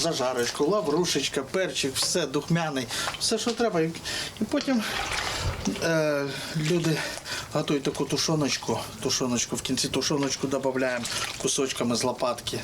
зажарочку, лаврушечка, перчик, все духмяний, все, що треба. І потім е, люди готують таку тушоночку, тушоночку, в кінці тушоночку додаємо кусочками з лопатки.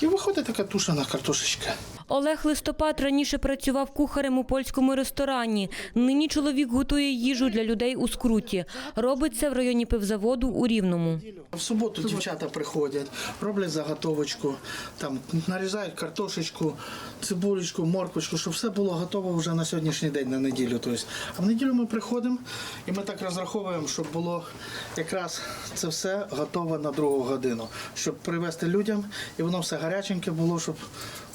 І виходить така тушена картошечка. Олег Листопад раніше працював кухарем у польському ресторані. Нині чоловік готує їжу для людей у скруті. Робить це в районі пивзаводу у Рівному. В суботу дівчата приходять, роблять заготовочку, там нарізають картошечку, цибулечку, морквочку, щоб все було готово вже на сьогоднішній день, на неділю. Тобто, а в неділю ми приходимо і ми так розраховуємо, щоб було якраз це все готове на другу годину, щоб привезти людям, і воно все гаряченьке було, щоб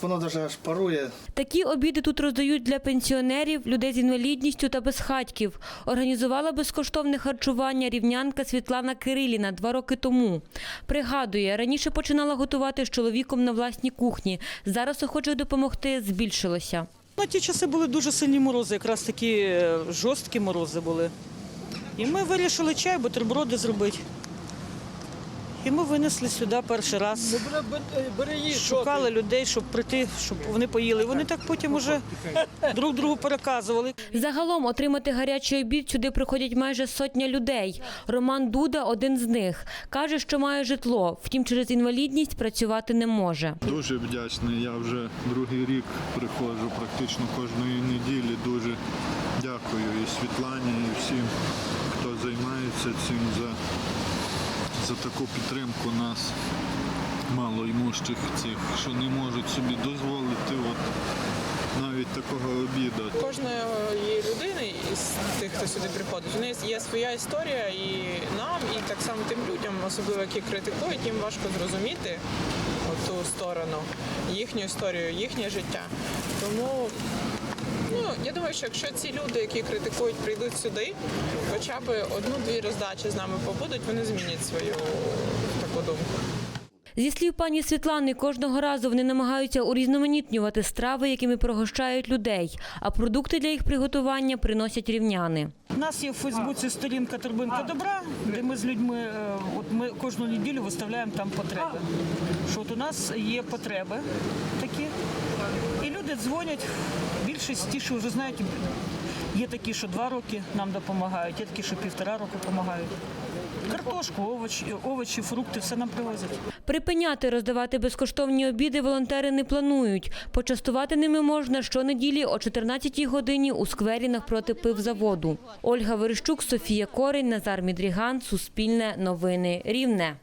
воно навіть аж парує. Такі обіди тут роздають для пенсіонерів, людей з інвалідністю та безхатьків. Організувала безкоштовне харчування рівнянка Світлана Кириліна два роки тому. Пригадує, раніше починала готувати з чоловіком на власній кухні. Зараз охочих допомогти збільшилося. На ті часи були дуже сильні морози, якраз такі е, жорсткі морози були. І ми вирішили чай, бутерброди зробити. І ми винесли сюди перший раз. Шукали людей, щоб прийти, щоб вони поїли. Вони так потім уже друг другу переказували. Загалом отримати гарячий обід сюди приходять майже сотня людей. Роман Дуда один з них. Каже, що має житло, втім через інвалідність працювати не може. Дуже вдячний. Я вже другий рік приходжу практично кожної неділі. Дуже дякую і Світлані, і всім, хто займається цим за, за таку підтримку нас, малоймущих цих, що не можуть собі дозволити от, навіть такого обіду. кожної людини із тих, хто сюди приходить, у неї є своя історія, і нам, і так само тим людям, особливо які критикують, їм важко зрозуміти ту сторону, їхню історію, їхнє життя. Тому ну, я думаю, що якщо ці люди, які критикують, прийдуть сюди, хоча б одну-дві роздачі з нами побудуть, вони змінять свою таку думку. Зі слів пані Світлани, кожного разу вони намагаються урізноманітнювати страви, якими пригощають людей, а продукти для їх приготування приносять рівняни. У нас є в Фейсбуці сторінка Торбинка добра, де ми з людьми е, от ми кожну неділю виставляємо там потреби. Що от у нас є потреби такі, люди дзвонять. Більшість ті, що вже знають, є такі, що два роки нам допомагають, є такі, що півтора року допомагають. Картошку, овочі, овочі, фрукти, все нам привозять. Припиняти роздавати безкоштовні обіди волонтери не планують. Почастувати ними можна щонеділі о 14-й годині у сквері навпроти пивзаводу. Ольга Верещук, Софія Корень, Назар Мідріган, Суспільне новини Рівне.